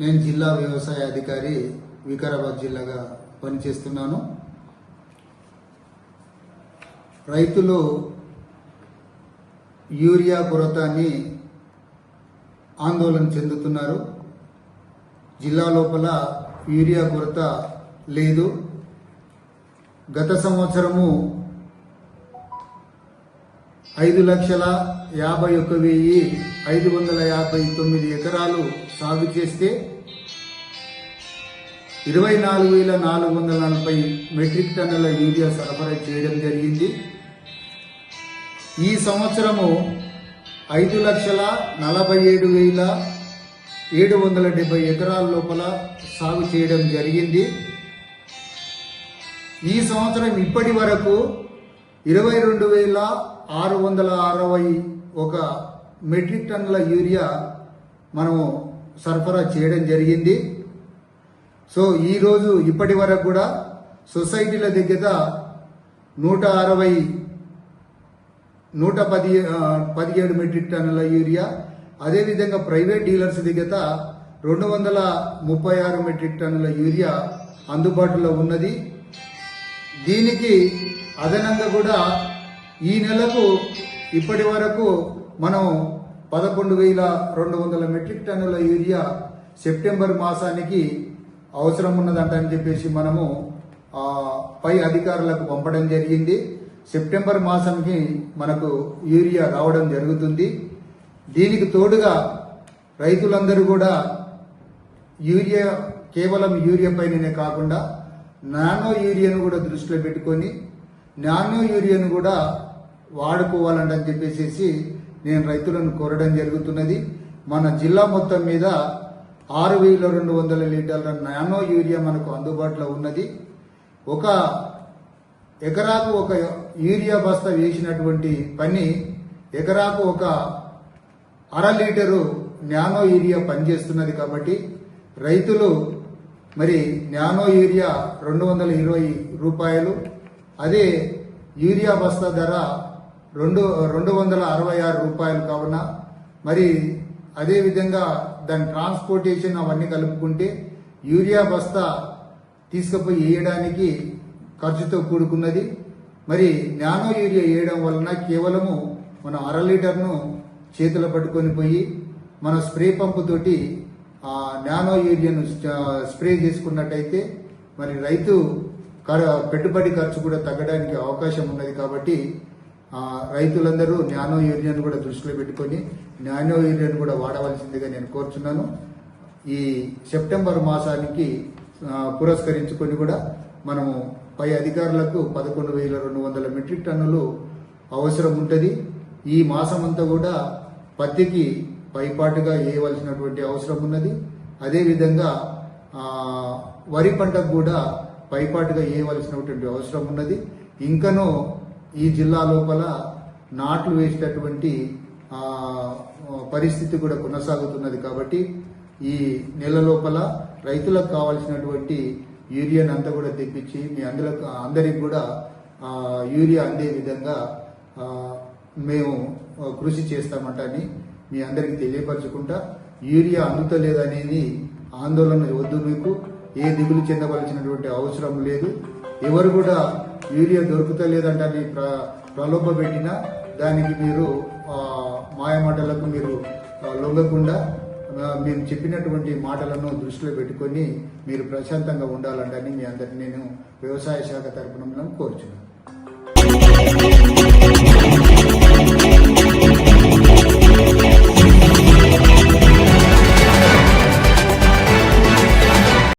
నేను వ్యవసాయ అధికారి వికారాబాద్ జిల్లాగా పనిచేస్తున్నాను. రైతులు యూరియా కొరతని ఆందోళన చెందుతున్నారు. జిల్లా లోపల యూరియా కొరత లేదు. గత సంవత్సరము ఐదు లక్షల యాభై ఒక వెయ్యి ఐదు వందల యాభై తొమ్మిది ఎకరాలు సాగు చేస్తే ఇరవై నాలుగు వేల నాలుగు వందల నలభై మెట్రిక్ టన్నుల యూరియా సరఫరా చేయడం జరిగింది. ఈ సంవత్సరము ఐదు లక్షల నలభై ఏడు వేల ఏడు వందల డెబ్బై ఎకరాల లోపల సాగు చేయడం జరిగింది. ఈ సంవత్సరం ఇప్పటి వరకు ఇరవై రెండు వేల ఆరు వందల అరవై ఒక మెట్రిక్ టన్నుల యూరియా మనము సరఫరా చేయడం జరిగింది. సో ఈరోజు ఇప్పటి వరకు కూడా సొసైటీల దగ్గర నూట అరవై నూట పది పదిహేడు మెట్రిక్ టన్నుల యూరియా అదేవిధంగా ప్రైవేట్ డీలర్స్ దగ్గర రెండు వందల ముప్పై ఆరు మెట్రిక్ టన్నుల యూరియా అందుబాటులో ఉన్నది. దీనికి అదనంగా కూడా ఈ నెలకు ఇప్పటి వరకు మనం పదకొండు వేల రెండు వందల మెట్రిక్ టన్నుల యూరియా సెప్టెంబర్ మాసానికి అవసరం ఉన్నదంట అని చెప్పేసి మనము పై అధికారులకు పంపడం జరిగింది. సెప్టెంబర్ మాసంకి మనకు యూరియా రావడం జరుగుతుంది. దీనికి తోడుగా రైతులందరూ కూడా యూరియా కేవలం యూరియా పైననే కాకుండా నానో యూరియాను కూడా దృష్టిలో పెట్టుకొని నానో యూరియాను కూడా వాడుకోవాలంటని చెప్పేసి నేను రైతులను కోరడం జరుగుతున్నది. మన జిల్లా మొత్తం మీద ఆరు వేల రెండు వందల లీటర్ల నానో యూరియా మనకు అందుబాటులో ఉన్నది. ఒక ఎకరాకు ఒక యూరియా బస్తా వేసినటువంటి పని ఎకరాకు ఒక అర లీటరు నానో యూరియా పనిచేస్తున్నది కాబట్టి రైతులు మరి నానో యూరియా రెండు వందల ఇరవై రూపాయలు అదే యూరియా బస్తా ధర రెండు రెండు వందల అరవై ఆరు రూపాయలు కావున మరి అదే విధంగా దాని ట్రాన్స్పోర్టేషన్ అవన్నీ కలుపుకుంటే యూరియా బస్తా తీసుకుపోయి వేయడానికి ఖర్చుతో కూడుకున్నది. మరి నానో యూరియా వేయడం వలన కేవలము మనం అర లీటర్ను చేతిలో పట్టుకొని పోయి మన స్ప్రే పంపుతోటి ఆ నానో యూరియాను స్ప్రే చేసుకున్నట్టయితే మరి రైతు పెట్టుబడి ఖర్చు కూడా తగ్గడానికి అవకాశం ఉన్నది కాబట్టి రైతులందరూ నానో యూరియాను కూడా దృష్టిలో పెట్టుకొని నానో యూరియాను కూడా వాడవలసిందిగా నేను కోరుచున్నాను. ఈ సెప్టెంబర్ మాసానికి పురస్కరించుకొని కూడా మనము పై అధికారులకు పదకొండు వేల రెండు వందల మెట్రిక్ టన్నులు అవసరం ఉంటుంది. ఈ మాసం అంతా కూడా పత్తికి పైపాటుగా వేయవలసినటువంటి అవసరం ఉన్నది. అదేవిధంగా వరి పంటకు కూడా పైపాటుగా వేయవలసినటువంటి అవసరం ఉన్నది. ఇంకనూ ఈ జిల్లా లోపల నాట్లు వేసేటటువంటి పరిస్థితి కూడా కొనసాగుతున్నది కాబట్టి ఈ నెల లోపల రైతులకు కావాల్సినటువంటి యూరియాని అంతా కూడా తెప్పించి మీ అందరికి అందరికి కూడా యూరియా అందే విధంగా మేము కృషి చేస్తామంటని మీ అందరికి తెలియపరచుకుంటా. యూరియా అందుతలేదనేది ఆందోళన వద్దు మీకు. ఏ దిగులు చెందవలసినటువంటి అవసరం లేదు. ఎవరు కూడా యూరియా దొరుకుతలేదంటని ప్ర ప్రలోభ పెట్టిన దానికి మీరు మాయమాటలకు మీరు లొంగకుండా మీరు చెప్పినటువంటి మాటలను దృష్టిలో పెట్టుకొని మీరు ప్రశాంతంగా ఉండాలంటని మీ అందరిని నేను వ్యవసాయ శాఖ తరపున కోరుచున్నాను.